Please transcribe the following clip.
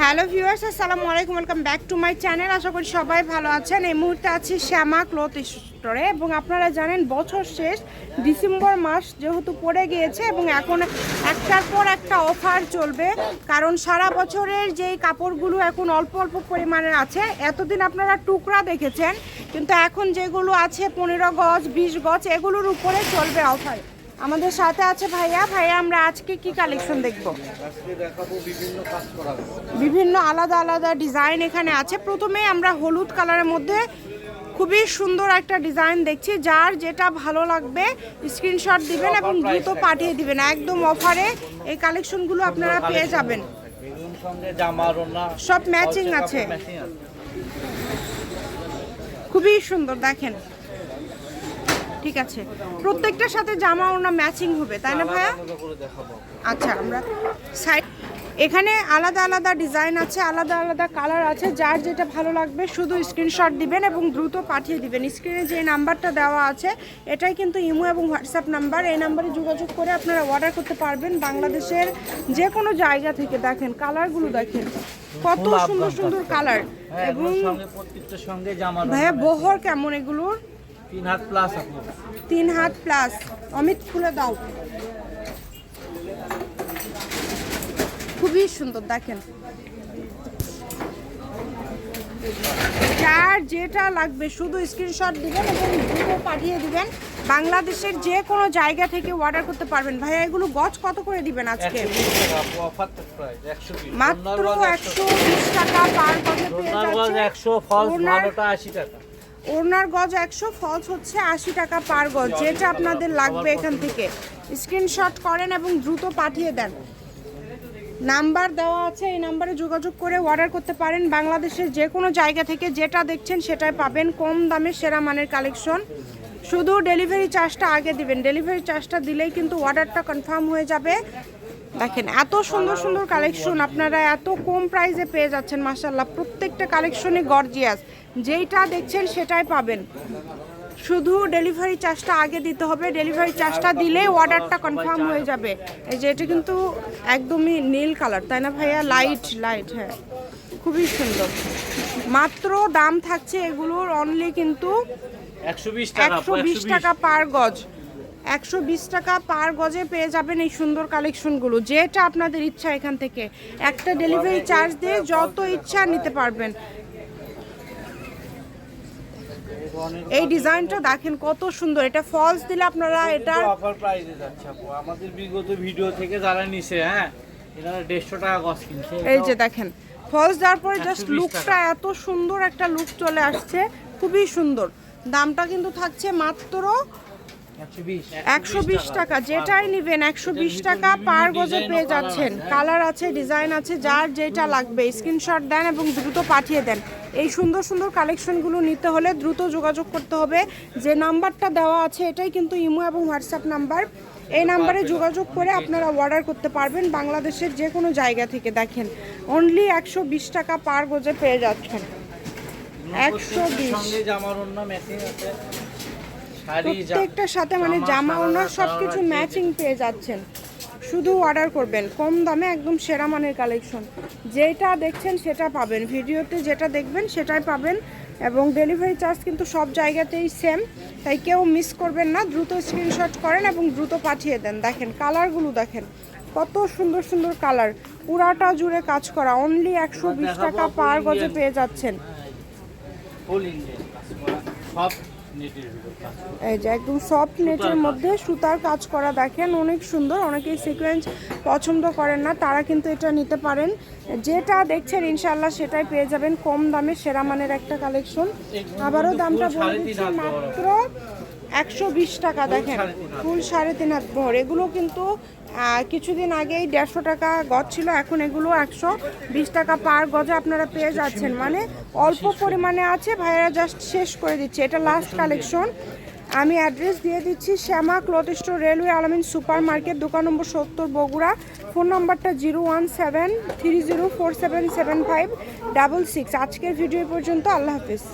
Hello viewers, আসসালামু আলাইকুম, welcome back to my channel. আশা করি সবাই ভালো আছেন। এই মুহূর্তে আছি শ্যামা ক্লথ স্টোরে এবং আপনারা জানেন বছর শেষ, ডিসেম্বর মাস যেহেতু পড়ে গিয়েছে এবং এখন একটার পর একটা অফার চলবে। কারণ সারা বছরের যেই কাপড়গুলো এখন অল্প অল্প পরিমাণে আছে, এতদিন আপনারা টুকরা দেখেছেন, কিন্তু এখন যেগুলো আছে পনেরো গজ, বিশ গজ, এগুলোর উপরে চলবে অফার। আমাদের সাথে আছে ভাইয়া। ভাইয়া আমরা আজকে কি কালেকশন দেখব? বিভিন্ন আলাদা আলাদা ডিজাইন এখানে আছে। প্রথমে আমরা হলুদ কালারের মধ্যে খুবই সুন্দর একটা ডিজাইন দেখছি যার যেটা ভালো লাগবে স্ক্রিনশট দিবেন এবং দ্রুত পাঠিয়ে দিবেন। একদম অফারে এই কালেকশনগুলো আপনারা পেয়ে যাবেন। সব ম্যাচিং আছে। খুবই সুন্দর দেখেন। ঠিক আছে। প্রত্যেকটার সাথে জামা ওনা ম্যাচিং হবে তাই না ভাইয়া? আচ্ছা আমরা সাইড এখানে আলাদা আলাদা ডিজাইন আছে আলাদা আলাদা কালার আছে যার যেটা ভালো লাগবে শুধু স্ক্রিনশট দিবেন এবং দ্রুত পাঠিয়ে দিবেন। স্ক্রিনে যে নাম্বারটা দেওয়া আছে এটাই কিন্তু ইমো এবং হোয়াটসঅ্যাপ নাম্বার এই নাম্বারে যোগাযোগ করে আপনারা অর্ডার করতে পারবেন বাংলাদেশের যে কোনো জায়গা থেকে। দেখেন কালারগুলো দেখেন। কত সুন্দর সুন্দর কালার হ্যাঁ এবং ভাইয়া বহর কেমন এগুলোর? তিন হাত প্লাস তিন হাত প্লাস অমিত খুলে দাও। খুবই সুন্দর দেখেন। যার যেটা লাগবে শুধু স্ক্রিনশট দিবেন এবং দ্রুত পাঠিয়ে দিবেন। বাংলাদেশের যে কোনো জায়গা থেকে অর্ডার করতে পারবেন। ভাইয়া এগুলো গজ কত করে দিবেন আজকে? মাত্র একশো বিশ টাকা পার গজে পেয়ে যাচ্ছে একশো ফলস টাকা। ওড়নার গজ একশো ফলস হচ্ছে আশি টাকা পার গজ, যেটা আপনাদের লাগবে এখান থেকে। স্ক্রিনশট করেন এবং দ্রুত পাঠিয়ে দেন। নাম্বার দেওয়া আছে, এই নাম্বারে যোগাযোগ করে অর্ডার করতে পারেন। বাংলাদেশের যে কোনো জায়গা থেকে যেটা দেখছেন সেটাই পাবেন। কম দামে সেরা মানের কালেকশন শুধু ডেলিভারি চার্জটা আগে দিবেন। ডেলিভারি চার্জটা দিলেই কিন্তু অর্ডারটা কনফার্ম হয়ে যাবে। দেখেন এত সুন্দর সুন্দর কালেকশন আপনারা এত কম প্রাইসে পেয়ে যাচ্ছেন মাসাল্লাহ প্রত্যেকটা কালেকশনই গর্জিয়াস যেইটা দেখছেন সেটাই পাবেন। শুধু ডেলিভারি চার্জটা আগে দিতে হবে। ডেলিভারি চার্জটা দিলেই অর্ডারটা কনফার্ম হয়ে যাবে। এই যে এটা কিন্তু একদমই নীল কালার তাই না ভাইয়া? লাইট লাইট হ্যাঁ। খুবই সুন্দর। মাত্র দাম থাকছে এগুলোর অনলি কিন্তু একশো বিশ একশো টাকা পার গজ। একশো বিশ টাকা পার গজে পেয়ে যাবেন এই সুন্দর কালেকশনগুলো। যেটা আপনাদের ইচ্ছা এখান থেকে। একটা ডেলিভারি চার্জ দিয়ে যত ইচ্ছা নিতে পারবেন। এই ডিজাইনটা দেখেন কত সুন্দর। এটা ফলস দিলে আপনারা এটা অফার প্রাইসে যাচ্ছে আপু? আমাদের বিগত ভিডিও থেকে যারা নিছে হ্যাঁ এনারা দেড়শো টাকা গজ কিনছে। এই যে দেখেন ফলস দেওয়ার পরে জাস্ট লুকটা এত সুন্দর একটা লুক চলে আসছে। খুবই সুন্দর। দামটা কিন্তু থাকছে মাত্র একশো বিশ। টাকা যেটাই নেবেন একশো বিশ টাকা পার গজে পেয়ে যাচ্ছেন। কালার আছে ডিজাইন আছে যার যেটা লাগবে স্ক্রিনশট দেন এবং দ্রুত পাঠিয়ে দেন। এই সুন্দর সুন্দর কালেকশনগুলো নিতে হলে দ্রুত যোগাযোগ করতে হবে। যে নাম্বারটা দেওয়া আছে এটাই কিন্তু ইমো এবং হোয়াটসঅ্যাপ নাম্বার। এই নাম্বারে যোগাযোগ করে আপনারা অর্ডার করতে পারবেন বাংলাদেশের যে কোনো জায়গা থেকে দেখেন। অনলি একশো বিশ টাকা পার গজে পেয়ে যাচ্ছেন। একশো বিশ। প্রত্যেকটার সাথে মানে জামা, ওনার সব কিছু ম্যাচিং পেয়ে যাচ্ছেন। শুধু অর্ডার করবেন কম দামে একদম সেরা মানের কালেকশন যেটা দেখছেন সেটা পাবেন। ভিডিওতে যেটা দেখবেন সেটাই পাবেন। এবং ডেলিভারি চার্জ কিন্তু সব জায়গাতেই সেম তাই কেউ মিস করবেন না। দ্রুত স্ক্রিনশট করেন এবং দ্রুত পাঠিয়ে দেন। দেখেন কালারগুলো দেখেন। কত সুন্দর সুন্দর কালার পুরাটা জুড়ে কাজ করা। অনলি একশো বিশ টাকা পার গজে পেয়ে যাচ্ছেন। এই যে একদম সফট নেটের মধ্যে সুতার কাজ করা দেখেন, অনেক সুন্দর। অনেকেই সিকোয়েন্স পছন্দ করেন না, তারা কিন্তু এটা নিতে পারেন। যেটা দেখছেন ইনশাল্লাহ সেটাই পেয়ে যাবেন। কম দামে সেরা মানের একটা কালেকশন আবারও দামটা বলে দিচ্ছি, মাত্র একশো বিশ টাকা দেখেন। ফুল সাড়ে তিন হাত ভর। এগুলো কিন্তু কিছুদিন আগেই দেড়শো টাকা গজ ছিল এখন এগুলো একশো বিশ টাকা পার গজে আপনারা পেয়ে যাচ্ছেন। মানে অল্প পরিমাণে আছে ভাইয়েরা জাস্ট শেষ করে দিচ্ছে। এটা লাস্ট কালেকশন আমি অ্যাড্রেস দিয়ে দিচ্ছি Shyama cloth store railway Alamin super market দোকান নম্বর সত্তর বগুড়া। ফোন নম্বরটা zero one seven three zero four seven seven five double six আজকের ভিডিও পর্যন্ত আল্লাহ হাফিজ।